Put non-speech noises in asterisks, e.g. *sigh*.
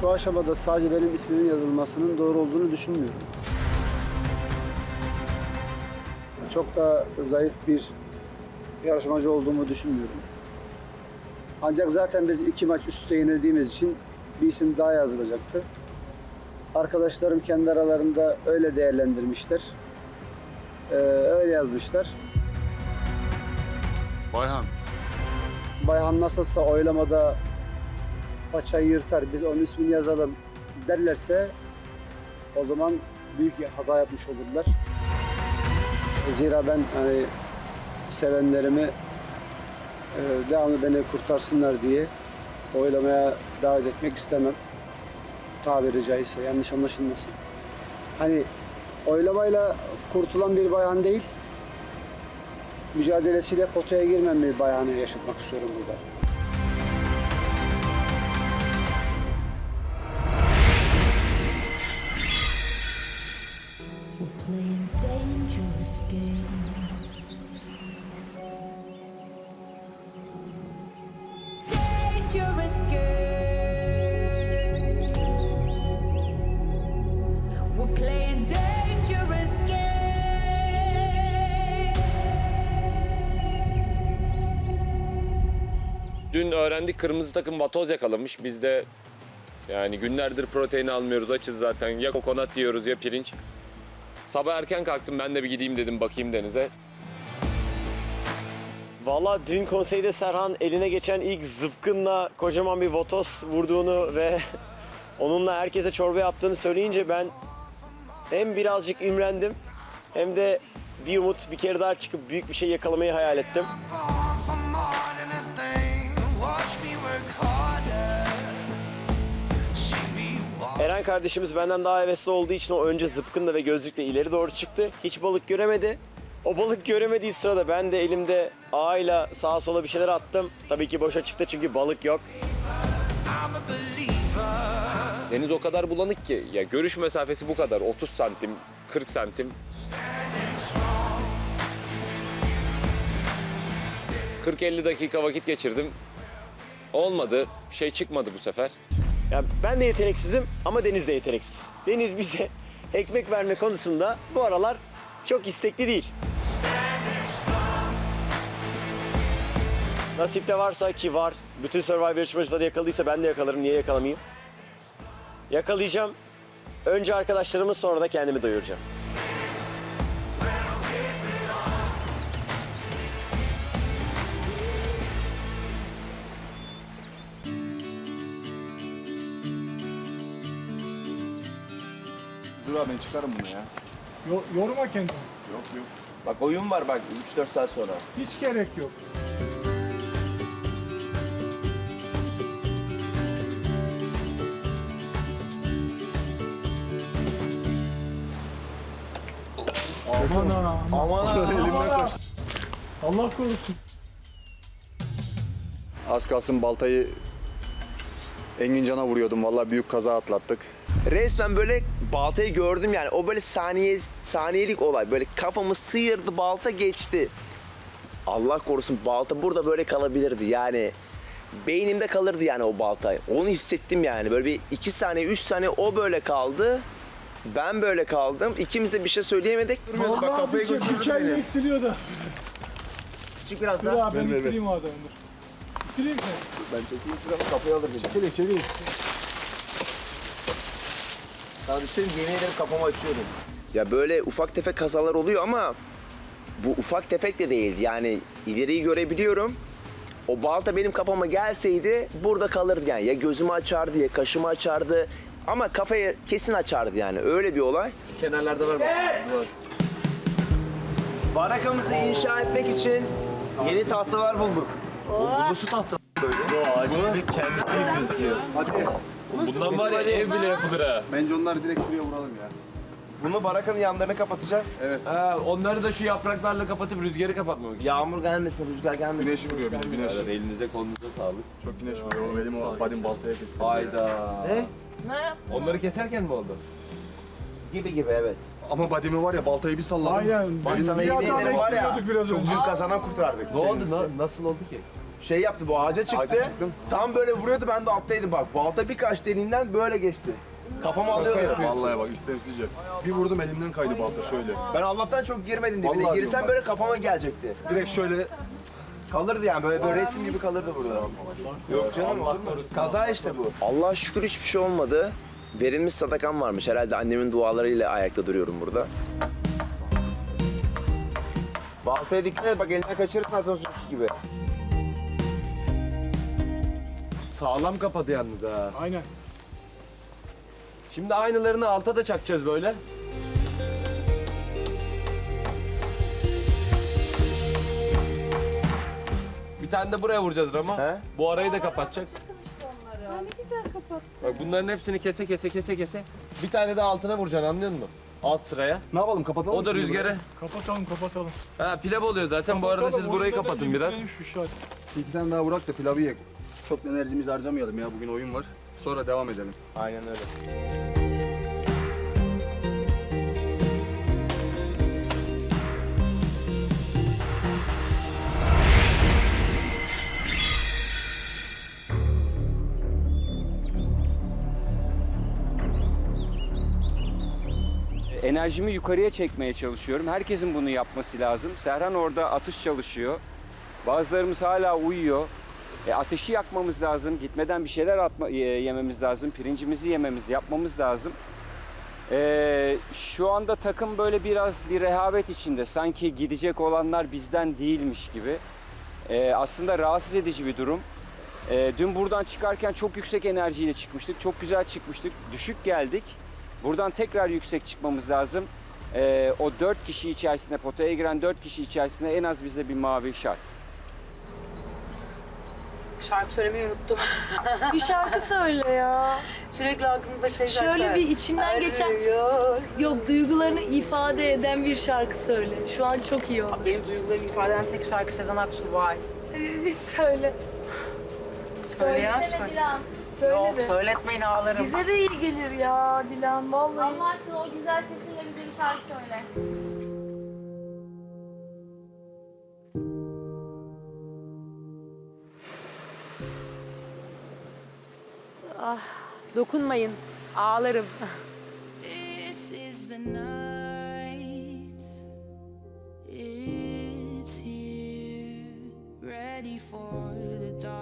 Şu aşamada sadece benim ismimin yazılmasının doğru olduğunu düşünmüyorum. Çok da zayıf bir yarışmacı olduğumu düşünmüyorum. Ancak zaten biz iki maç üst üste yenildiğimiz için bir isim daha yazılacaktı. Arkadaşlarım kendi aralarında öyle değerlendirmişler. Ee, öyle yazmışlar. Bayhan, Bayhan nasılsa oylamada paçayı yırtar, biz onun ismini yazalım derlerse o zaman büyük bir hata yapmış olurlar. Zira ben hani sevenlerimi e, devamlı beni kurtarsınlar diye oylamaya davet etmek istemem. Tabiri caizse yanlış anlaşılmasın. Hani oylamayla kurtulan bir bayan değil, mücadelesiyle potaya girmeyen bir bayanı yaşatmak istiyorum burada. Dün öğrendik kırmızı takım vatoz yakalamış. Biz de yani günlerdir protein almıyoruz açız zaten. Ya kokonat yiyoruz ya pirinç. Sabah erken kalktım ben de bir gideyim dedim bakayım denize. Valla dün konseyde Serhan eline geçen ilk zıpkınla kocaman bir votos vurduğunu ve *laughs* onunla herkese çorba yaptığını söyleyince ben hem birazcık imrendim hem de bir umut bir kere daha çıkıp büyük bir şey yakalamayı hayal ettim. Eren kardeşimiz benden daha hevesli olduğu için o önce zıpkınla ve gözlükle ileri doğru çıktı. Hiç balık göremedi. O balık göremediği sırada ben de elimde ağıyla sağa sola bir şeyler attım. Tabii ki boşa çıktı çünkü balık yok. Deniz o kadar bulanık ki ya görüş mesafesi bu kadar 30 santim 40 santim. 40-50 dakika vakit geçirdim. Olmadı. Şey çıkmadı bu sefer. Ya ben de yeteneksizim ama Deniz de yeteneksiz. Deniz bize *laughs* ekmek verme konusunda bu aralar çok istekli değil. Nasipte varsa ki var. Bütün Survivor yarışmacıları yakaladıysa ben de yakalarım. Niye yakalamayayım? Yakalayacağım. Önce arkadaşlarımı sonra da kendimi doyuracağım. Dur abi ben çıkarım bunu ya. Yo- yorma kendini. Yok yok. Bak oyun var bak 3-4 saat sonra. Hiç gerek yok. Aman ha. Aman ha. Elimden kaçtı. Allah korusun. Az kalsın baltayı Engin Can'a vuruyordum. Vallahi büyük kaza atlattık. Resmen böyle baltayı gördüm yani. O böyle saniye saniyelik olay. Böyle kafamı sıyırdı balta geçti. Allah korusun balta burada böyle kalabilirdi yani. Beynimde kalırdı yani o balta. Onu hissettim yani. Böyle bir iki saniye, üç saniye o böyle kaldı. Ben böyle kaldım. İkimiz de bir şey söyleyemedik. Vallahi bir, ke- bir kelle eksiliyor da. Küçük biraz Dur abi ben ver, ver. ittireyim o adamı dur. İttireyim mi? Ben çekeyim şuranı kafaya alır dedim. Çekil çekil. Sana bir şey yemin ederim kafamı açıyorum. Ya böyle ufak tefek kazalar oluyor ama bu ufak tefek de değil. Yani ileriyi görebiliyorum. O balta benim kafama gelseydi burada kalırdı yani. Ya gözümü açardı ya kaşımı açardı. Ama kafayı kesin açardı yani. Öyle bir olay. Kenarlarda var bak. Barakamızı inşa etmek için yeni tahtalar bulduk. Bundan var ya ev bile yapılır ha. Bence onları direkt şuraya vuralım ya. Bunu barakanın yanlarını kapatacağız. Ha, onları da şu yapraklarla kapatıp rüzgarı kapatmamak için. Yağmur gelmesin, rüzgar gelmesin. Güneş vuruyor bir de güneş. Beyler, Elinize kolunuza sağlık. Çok güneş vuruyor oğlum. Elim o badim baltaya kestim. Hayda. Ne? Onları keserken mi oldu? Gibi gibi evet. Ama badimi var ya baltayı bir salladım. Aynen. Bak sana bir yemin ederim var ya. biraz Çok önce. büyük kazadan kurtardık. Ne oldu? Na- nasıl oldu ki? Şey yaptı bu ağaca çıktı. Ağaca çıktım. Tam böyle vuruyordu ben de alttaydım bak. Balta birkaç deliğinden böyle geçti. Kafamı alıyordu. Vallahi bak istemsizce. Bir vurdum elimden kaydı balta şöyle. Ben Allah'tan çok girmedim dibine. Vallahi Girsem diyorum böyle kafama gelecekti. Direkt şöyle Kalırdı yani böyle, böyle resim gibi kalırdı burada. Yok canım? Kaza işte bu. Allah şükür hiçbir şey olmadı. Verilmiş sadakam varmış. Herhalde annemin dualarıyla ayakta duruyorum burada. Baltaya dikkat et bak elinden kaçırırsın asansör gibi. Sağlam kapadı yalnız ha. Aynen. Şimdi aynılarını alta da çakacağız böyle. Bir tane de buraya vuracağız Rama. He? Bu arayı da kapatacak. Bak bunların hepsini kese kese kese kese. Bir tane de altına vuracaksın anlıyor musun? Alt sıraya. ne yapalım kapatalım O mı da şimdi rüzgarı. Kapatalım kapatalım. Ha pilav oluyor zaten. Bu arada siz burayı da kapatın biraz. şu şart. İki tane daha bırak da pilavı ye. Çok enerjimizi harcamayalım ya bugün oyun var. Sonra devam edelim. Aynen öyle. enerjimi yukarıya çekmeye çalışıyorum. Herkesin bunu yapması lazım. Serhan orada atış çalışıyor. Bazılarımız hala uyuyor. E, ateşi yakmamız lazım. Gitmeden bir şeyler atma, e, yememiz lazım. Pirincimizi yememiz, yapmamız lazım. E, şu anda takım böyle biraz bir rehavet içinde. Sanki gidecek olanlar bizden değilmiş gibi. E, aslında rahatsız edici bir durum. E, dün buradan çıkarken çok yüksek enerjiyle çıkmıştık. Çok güzel çıkmıştık. Düşük geldik. Buradan tekrar yüksek çıkmamız lazım. Ee, o dört kişi içerisinde, potaya giren dört kişi içerisinde en az bize bir mavi şart. Şarkı söylemeyi unuttum. *laughs* Bir şarkı söyle ya. Sürekli aklımda şey şarkı Şöyle bir içinden geçen, Arıyor. yok duygularını ifade eden bir şarkı söyle. Şu an çok iyi oldu. Benim duygularımı ifade eden tek şarkı Sezen Aksu Vay. *laughs* söyle. Söyle ya söyle. Dilan. Söyle Yok be. söyletmeyin ağlarım. Bize de iyi gelir ya Dilan vallahi. Allah aşkına o güzel sesinle bize bir şarkı söyle. Dokunmayın ağlarım. This is the night. It's here, ready for the darkness.